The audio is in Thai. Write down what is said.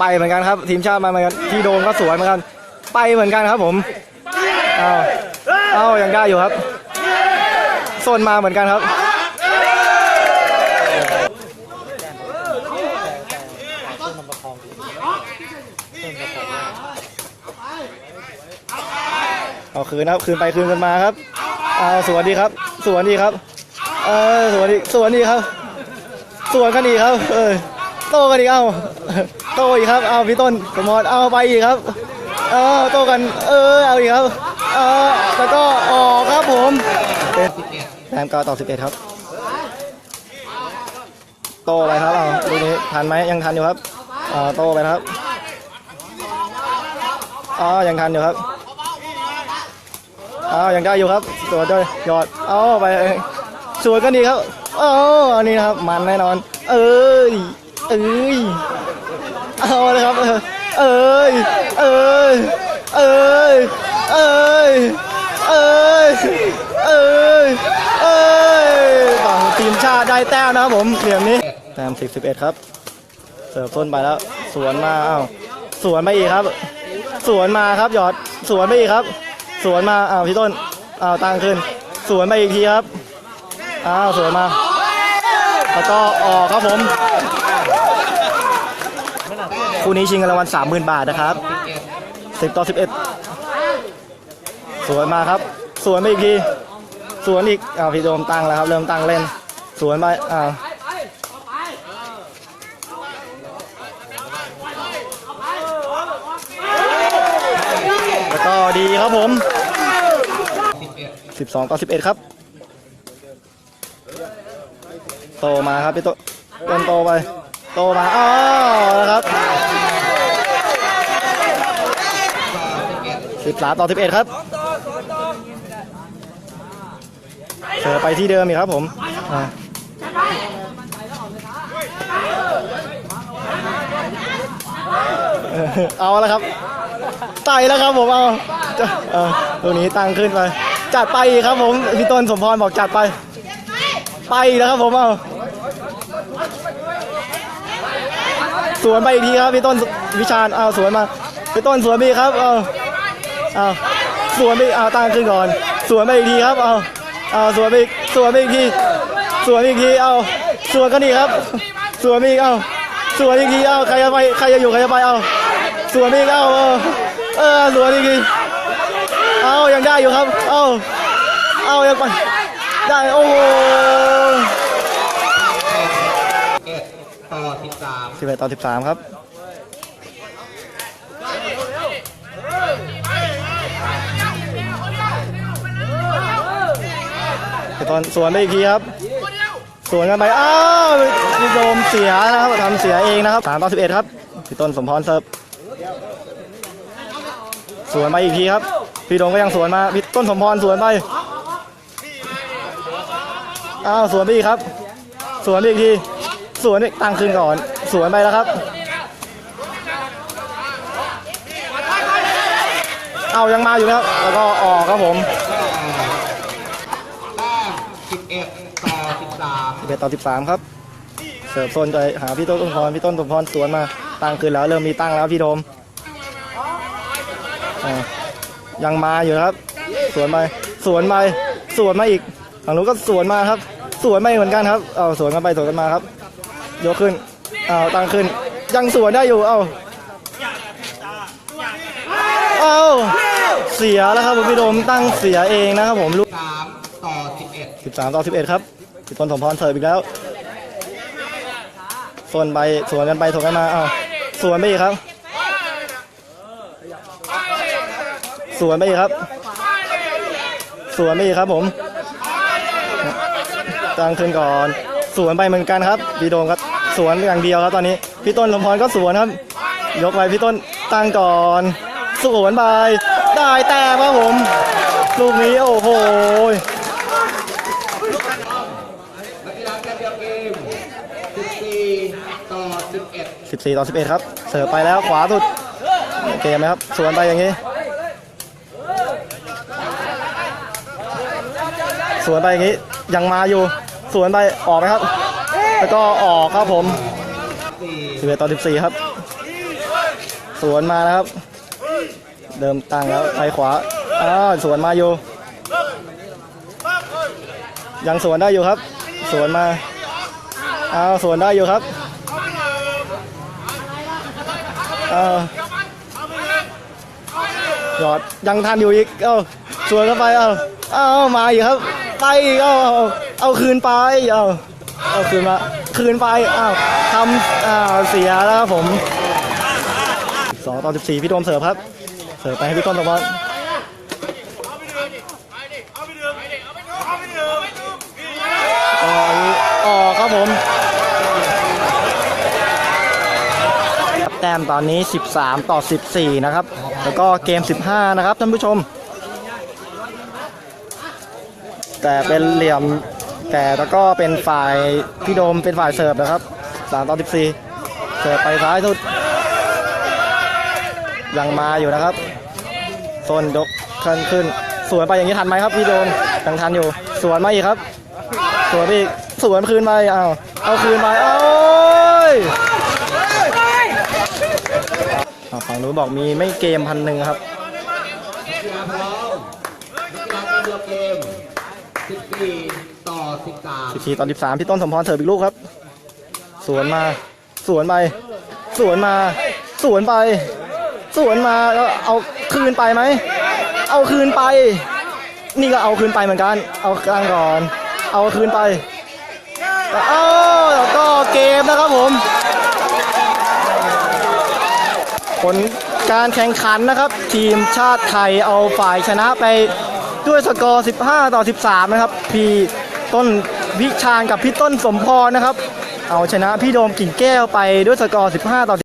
ไปเหมือนกันครับ ทีมชาติมาเหมือนกันพี่โดมก็สวยเหมือนกัน ไปเหมือนกันครับผมเอาเอายังได้อยู่ครับโซนมาเหมือนกันครับเอาคืนครับคืนไปคืนกันมาครับเอาสวัสดีครับ สวัสดีครับเออสวัสดีสวัสดีครับ สวนกันอีครับ เออโตกันอีกเอา โตอีกครับ เอาพี่ต้นสมอดเอาไปอีกครับ เออโตกัน เออเอาอีกครับ เออแล้วก็ออกครับผมเป็นแต้มเก้าต่อสิบเอ็ดครับ โตไปครับเอาลูกนี้ทันไหมยังทันอยู่ครับเอ่าโตไปครับอ๋อยังทันอยู่ครับอ้าวยังได้อยู่ครับสวยด้วยยอดเอาไปสวยกันดีครับเอ้าอันนี้นะครับ มันแน่นอน เอ้ยเอ้ย เอาเลยครับ เอ้ย เอ้ย เอ้ย เอ้ย เอ้ย เอ้ย เอ้ยฝั่งทีมชาติได้แต้มนะครับผมเหลี่ยมนี้ แต้มสิบสิบเอ็ดครับ เสิร์ฟต้นไปแล้ว สวนมาอ้าวสวนมาอีกครับ สวนมาครับหยอด สวนไปอีกครับ สวนมา อ้าวพี่ต้น อ้าวตังขึ้น สวนไปอีกทีครับ อ้าวสวนมา แล้วก็ออกครับผม คู่นี้ชิงเงินรางวัล30,000 บาทนะครับ 10 ต่อ 11 สวนมาครับ สวนไปอีกที สวนอีกอ้าวพี่โดมตั้งแล้วครับ เริ่มตั้งเล่น สวนไปอ้าวแล้วก็ดีครับผม 12 ต่อ 11 ครับ โตมาครับพี่โตต้นโตไป โตมา อ้าวนะครับ 13 ต่อ 11 ครับ เสือไปที่เดิมอีกครับผมเอาแล้วครับไต่แล้วครับผมเอาตัวนี้ตั้งขึ้นไปจัดไปอีกครับผมพี่ต้นสมพรบอกจัดไป ไปอีกแล้วครับผมเอาสวนไปอีกทีครับพี่ต้นวิชาญเอาสวนมาพี่ต้นสวนมีครับเอา เอาสวนไปเอาตั้งขึ้นก่อน สวนไปอีกทีครับ เอาเอาสวนไปอีกสวนไปอีกทีสวนอีกทีเอาสวนกันอีกครับ สวนไปอีกเอาสวนอีกทีเอาใครจะไปใครจะอยู่ใครจะไปเอาสวนไปอีกเอาเออเออสวนอีกทีเอายังได้อยู่ครับ เอาเอายังไปได้โอ้โหเอ็ดต่อสิบสามสิบเอ็ดต่อสิบสามครับ ตอนสวนไปอีกทีครับ สวนกันไป อ้าวพีโดมเสียนะครับทำเสียเองนะครับสามต่อสิบเอ็ดครับพี่ต้นสมพรเซิร์ฟสวนไปอีกทีครับ พี่โดมก็ยังสวนมาพี่ต้นสมพรสวนไป อ้าวสวนไปอีกครับ สวนไปอีกที สวนอีกตั้งขึ้นก่อน สวนไปแล้วครับ เอายังมาอยู่นะครับ แล้วก็ออกครับผม แต้มสิบเอ็ดต่อ สิบสาม11ต่อ13ครับ เสิร์ฟโซนไปหาพี่ต้นสมพรพี่ต้นสมพรสวนมา ตั้งขึ้นแล้วเริ่มมีตั้งแล้วพี่โดมอ่ายังมาอยู่นะครับ สวนไปสวนไปสวนมาอีกฝั่งนู้นก็สวนมาครับ สวนไม่เหมือนกันครับเอาสวนกันไปสวนกันมาครับ ยกขึ้นเอาตั้งขึ้น ยังสวนได้อยู่เอาเอาเสียแล้วครับผมพี่โดมตั้งเสียเองนะครับผมลูกสามต่อสิบเอ็ด13ต่อ11ครับ พี่ต้นสมพรเสิร์ฟอีกแล้ว ส่วนไปสวนกันไปสวนกันมา เอาสวนไปอีกครับสวนไปอีกครับสวนไปอีกครับผมตั้งขึ้นก่อนสวนไปเหมือนกันครับพี่โดมก็สวนอย่างเดียวครับตอนนี้ พี่ต้นสมพรก็สวนครับ ยกไปพี่ต้นตั้งก่อน สวนไป ได้แต้มครับผม ลูกนี้โอ้โห นักกีฬาแต้มเดียวเกมสิบสี่ต่อสิบเอ็ด 14ต่อ11 ครับ เสิร์ฟไปแล้วขวาสุดเกมไหมครับสวนไปอย่างนี้สวนไปอย่างนี้ยังมาอยู่สวนไปออกไหมครับ แล้วก็ออกครับผมสี่11ต่อ14 ครับ สวนมานะครับ เดิมตั้งแล้วไปขวาอ้าวสวนมาอยู่ยังสวนได้อยู่ครับ สวนมาอ้าวสวนได้อยู่ครับ อ้าวหยอดยังทันอยู่อีก เอ้าสวนเข้าไป เอ้าเอ้ามาอีกครับ ไปอีก เอ้าเอาเอาคืนไป เอ้าเอาคืนมา คืนไป อ้าวทำอ้าวเสียแล้วครับผมสองต่อสิบสี่พี่โดมเสิร์ฟครับ เสิร์ฟไปให้พี่ต้นตะวันออออกครับผม แต้มตอนนี้ 13 ต่อ 14 นะครับ แล้วก็เกม 15 นะครับท่านผู้ชม แต่เป็นเหลี่ยมแต่แล้วก็เป็นฝ่ายพี่โดมเป็นฝ่ายเสิร์ฟนะครับ 3 ต่อ 14 เสิร์ฟไปซ้ายสุด ยังมาอยู่นะครับต้นยกขึ้นขึ้น สวนไปอย่างนี้ทันไหมครับพี่โดมยังทันอยู่ สวนมาอีกครับ สวนอีก สวนคืนไปเอาเอาคืนไปเอาโอ้ยอ่าฝั่ งนู้นบอกมีไม่เกมพันหนึ่งครับกีฬาพร้อมนักกีฬาการเดียวเกม14ต่อ13สิบสี่ตอนสิบสามพี่ต้นสมพรเสิร์ฟอีกลูกครับ สวนมา สวนไป สวนมา สวนไป สวนมาแล้วเอาคืนไปไหม เอาคืนไป นี่ก็เอาคืนไปเหมือนกัน เอากลางก่อน เอาคืนไป เอาแล้วก็เกมนะครับผม ผลการแข่งขันนะครับ ทีมชาติไทยเอาฝ่ายชนะไปด้วยสกอร์ 15 ต่อ 13 นะครับ พี่ต้นวิชาญกับพี่ต้นสมพรนะครับ เอาชนะพี่โดมกิ่งแก้วไปด้วยสกอร์ 15 ต่อ